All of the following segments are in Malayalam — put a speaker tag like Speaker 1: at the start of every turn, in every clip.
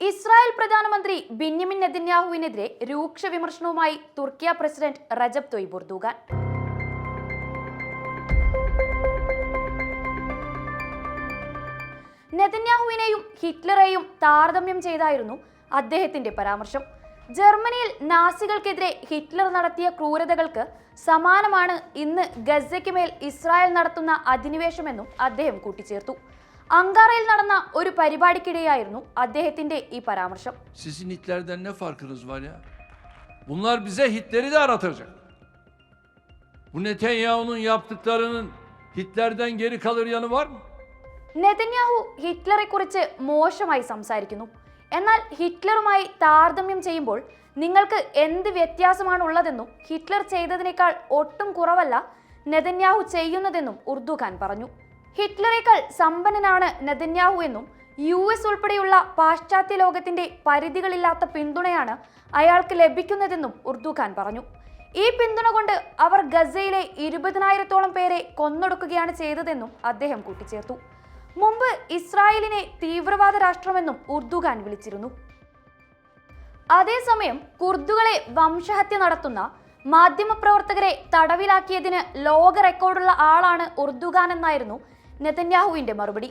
Speaker 1: ഇസ്രായേൽ പ്രധാനമന്ത്രി ബെന്യമിൻ നെതന്യാഹുവിനെതിരെ രൂക്ഷ വിമർശനവുമായി Turkiye president Recep Tayyip Erdogan നെതന്യാഹുവിനെയും ഹിറ്റ്ലറെയും താരതമ്യം ചെയ്തായിരുന്നു അദ്ദേഹത്തിന്റെ പരാമർശം. ജർമ്മനിയിൽ നാസികൾക്കെതിരെ ഹിറ്റ്ലർ നടത്തിയ ക്രൂരതകൾക്ക് സമാനമാണ് ഇന്ന് ഗസയ്ക്ക് മേൽ ഇസ്രായേൽ നടത്തുന്ന അധിനിവേശമെന്നും അദ്ദേഹം കൂട്ടിച്ചേർത്തു. അങ്കാറയിൽ നടന്ന ഒരു പരിപാടിക്കിടെയായിരുന്നു അദ്ദേഹത്തിന്റെ ഈ പരാമർശം
Speaker 2: Sizin Hitler'den ne farkınız var ya? Bunlar bize Hitler'i de aratacak. Bu Netanyahu'nun yaptıklarının Hitler'den geri kalır yanı var mı?
Speaker 1: Netanyahu ഹിറ്റ്ലറെ കുറിച്ച് മോശമായി സംസാരിക്കുന്നു എന്നാൽ ഹിറ്റ്ലറുമായി താരതമ്യം ചെയ്യുമ്പോൾ നിങ്ങൾക്ക് എന്ത് വ്യത്യാസമാണ് ഉള്ളതെന്നും ഹിറ്റ്ലർ ചെയ്തതിനേക്കാൾ ഒട്ടും കുറവല്ല നെതന്യാഹു ചെയ്യുന്നതെന്നും ഉർദുഖാൻ പറഞ്ഞു ഹിറ്റ്ലറേക്കാൾ സമ്പന്നനാണ് നെതന്യാഹു എന്നും യു എസ് ഉൾപ്പെടെയുള്ള പാശ്ചാത്യ ലോകത്തിന്റെ പരിധികളില്ലാത്ത പിന്തുണയാണ് അയാൾക്ക് ലഭിക്കുന്നതെന്നും ഉർദു ഖാൻ പറഞ്ഞു. ഈ പിന്തുണ കൊണ്ട് അവർ ഗസയിലെ ഇരുപതിനായിരത്തോളം പേരെ കൊന്നൊടുക്കുകയാണ് ചെയ്തതെന്നും അദ്ദേഹം കൂട്ടിച്ചേർത്തു. മുമ്പ് ഇസ്രായേലിനെ തീവ്രവാദ രാഷ്ട്രമെന്നും ഉർദു ഖാൻ വിളിച്ചിരുന്നു. അതേസമയം കുർദുകളെ വംശഹത്യ നടത്തുന്ന മാധ്യമപ്രവർത്തകരെ തടവിലാക്കിയതിന് ലോക റെക്കോർഡുള്ള ആളാണ് ഉർദുഖാൻ എന്നായിരുന്നു നെതന്യാഹുവിന്റെ മറുപടി.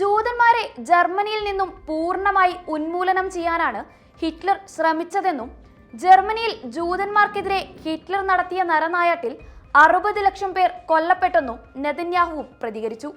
Speaker 1: ജൂതന്മാരെ ജർമ്മനിയിൽ നിന്നും പൂർണമായി ഉന്മൂലനം ചെയ്യാനാണ് ഹിറ്റ്ലർ ശ്രമിച്ചതെന്നും ജർമ്മനിയിൽ ജൂതന്മാർക്കെതിരെ ഹിറ്റ്ലർ നടത്തിയ നരനായാട്ടിൽ അറുപത് ലക്ഷം പേർ കൊല്ലപ്പെട്ടെന്നും നെതന്യാഹുവും പ്രതികരിച്ചു.